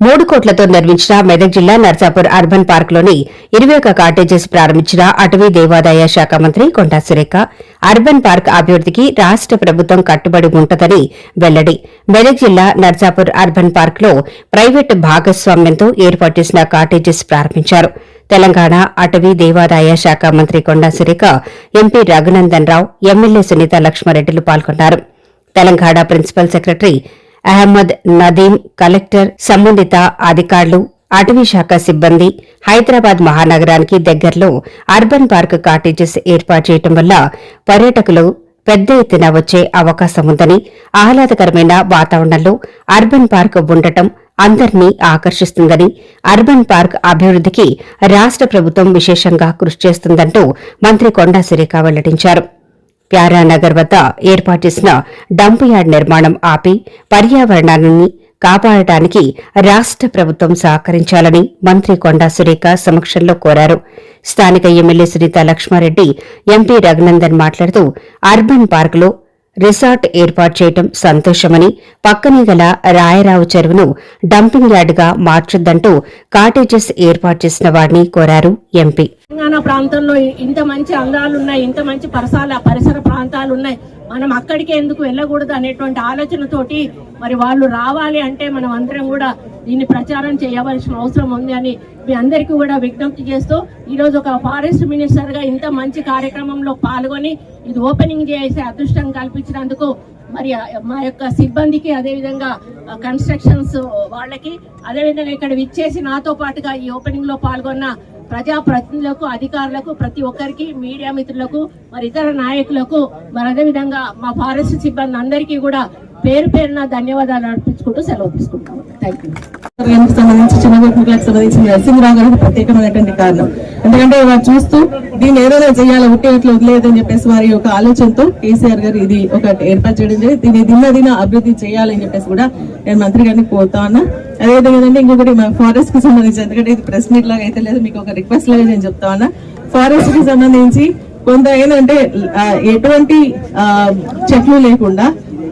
మూడు కోట్లతో నిర్మించిన మెదక్ జిల్లా నర్సాపూర్ అర్బన్ పార్కులోని ఇరవై ఒక కాటేజెస్ ప్రారంభించిన అటవీ దేవాదాయ శాఖ మంత్రి కొండా సురేఖ. అర్బన్ పార్క్ అభివృద్దికి రాష్ట ప్రభుత్వం కట్టుబడి ఉంటదని వెల్లడి. మెదక్ జిల్లా నర్సాపూర్ అర్బన్ పార్కులో ప్రైవేటు భాగస్వామ్యంతో ఏర్పాటు చేసిన కాటేజెస్ ప్రారంభించారు. తెలంగాణ అటవీ దేవాదాయ శాఖ మంత్రి కొండా సురేఖ ఎంపీ రఘునందన్ రావు ఎమ్మెల్యే సునీత లక్ష్మారెడ్డిలు పాల్గొన్నారు. Telangana principal secretary Ahmed Nadeem collector సంబంధిత అధికారులు అటవీ శాఖ సిబ్బంది హైదరాబాద్ మహానగరానికి దగ్గరలో అర్బన్ పార్క్ కాటేజెస్ ఏర్పాటు చేయడం వల్ల పర్యాటకులు పెద్ద ఎత్తున వచ్చే అవకాశం ఉందని ఆహ్లాదకరమైన వాతావరణంలో అర్బన్ పార్క్ ఉండటం అందరినీ ఆకర్షిస్తుందని అర్బన్ పార్క్ అభివృద్దికి రాష్ట ప్రభుత్వం విశేషంగా కృషి చేస్తుందంటూ మంత్రి కొండా సురేఖ వెల్లడించారు. ప్యారానగర్ వద్ద ఏర్పాటు చేసిన డంప్ యార్డ్ నిర్మాణం ఆపి పర్యావరణాన్ని కాపాడటానికి రాష్ట ప్రభుత్వం సహకరించాలని మంత్రి కొండా సురేఖ సమక్షంలో కోరారు. స్థానిక ఎమ్మెల్యే సునీత లక్ష్మారెడ్డి ఎంపీ రఘునందన్ మాట్లాడుతూ అర్బన్ పార్కులో రిసార్ట్ ఏర్పాటు చేయడం సంతోషమని పక్కనే గల రాయరావు చెరువును డంపింగ్ యార్డ్గా మార్చొద్దంటూ కాటేజెస్ ఏర్పాటు చేసిన వారిని కోరారు ఎంపీ. తెలంగాణ ప్రాంతంలో ఇంత మంచి అందాలు ఉన్నాయి ఇంత మంచి పరిసరాల పరిసర ప్రాంతాలు ఉన్నాయి. మనం అక్కడికి ఎందుకు వెళ్ళకూడదు అనేటువంటి ఆలోచనతోటి మరి వాళ్ళు రావాలి అంటే మనం అందరం కూడా దీన్ని ప్రచారం చేయవలసిన అవసరం ఉంది అని మీ అందరికీ కూడా విజ్ఞప్తి చేస్తూ ఈరోజు ఒక ఫారెస్ట్ మినిస్టర్గా ఇంత మంచి కార్యక్రమంలో పాల్గొని ఇది ఓపెనింగ్ చేసే అదృష్టం కల్పించినందుకు మరి మా యొక్క సిబ్బందికి అదేవిధంగా కన్స్ట్రక్షన్స్ వాళ్ళకి అదేవిధంగా ఇక్కడ విచ్చేసి నాతో పాటుగా ఈ ఓపెనింగ్లో పాల్గొన్న ప్రజా ప్రతినిధులకు అధికారులకు ప్రతి ఒక్కరికి మీడియా మిత్రులకు మరి ఇతర నాయకులకు మరి అదేవిధంగా మా ఫారెస్ట్ సిబ్బంది అందరికీ కూడా పేరు పేరున ధన్యవాదాలు అర్పించుకుంటూ సెలవు తీసుకుంటాము థ్యాంక్ యూ సంబంధించి చిన్న సంబంధించి నరసింహరావు గారికి ప్రత్యేకమైనటువంటి కారణం. ఎందుకంటే వారు చూస్తూ దీన్ని ఏదైనా చేయాలి ఉంటే ఇట్లా వదిలేదని చెప్పేసి వారి యొక్క ఆలోచనతో కేసీఆర్ గారు ఇది ఒక ఏర్పాటు చేయడం జరిగింది. దీన్ని దిన దిన అభివృద్ధి చేయాలని చెప్పేసి కూడా నేను మంత్రి గారిని కోరుతా ఉన్నా. అదేవిధంగా ఇంకొకటి మా ఫారెస్ట్కి సంబంధించి ఎందుకంటే ఇది ప్రెస్ మీట్ లాగా అయితే లేదు మీకు ఒక రిక్వెస్ట్ లాగా నేను చెప్తా ఉన్నా. ఫారెస్ట్కి సంబంధించి కొంత ఏంటంటే ఎటువంటి చెట్లు లేకుండా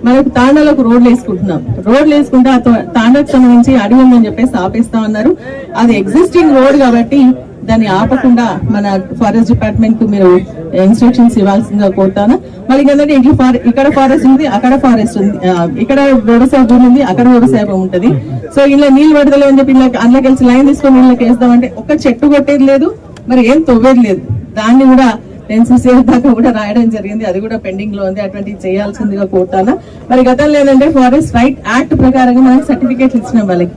మనకు తాండాలకు రోడ్లు వేసుకుంటున్నాం. రోడ్లు వేసుకుంటే ఆ తాండాకు సంబంధించి అడవి ఉందని చెప్పేసి ఆపేస్తా ఉన్నారు. అది ఎగ్జిస్టింగ్ రోడ్ కాబట్టి దాన్ని ఆపకుండా మన ఫారెస్ట్ డిపార్ట్మెంట్కు మీరు ఇన్స్ట్రక్షన్స్ ఇవ్వాల్సిందిగా కోరుతాను. మళ్ళీ ఏంటంటే ఇంట్లో ఇక్కడ ఫారెస్ట్ ఉంది అక్కడ ఫారెస్ట్ ఉంది ఇక్కడ వ్యవసాయ భూమి ఉంది అక్కడ వ్యవసాయ భూమి ఉంటది. సో ఇలా నీళ్ళు పడతలేవు అని చెప్పి ఇలా అందులో కలిసి లైన్ తీసుకొని వీళ్ళకి వేస్తామంటే ఒక్క చెట్టు కొట్టేది లేదు మరి ఏం తవ్వేది లేదు. దాన్ని కూడా ఎన్సీసీ దాకా కూడా రాయడం జరిగింది అది కూడా పెండింగ్లో ఉంది అటువంటివి చేయాల్సిందిగా కోరుతాను. మరి గతంలో ఏంటంటే ఫారెస్ట్ రైట్ యాక్ట్ ప్రకారంగా మనకి సర్టిఫికేట్లు ఇచ్చిన వాళ్ళకి.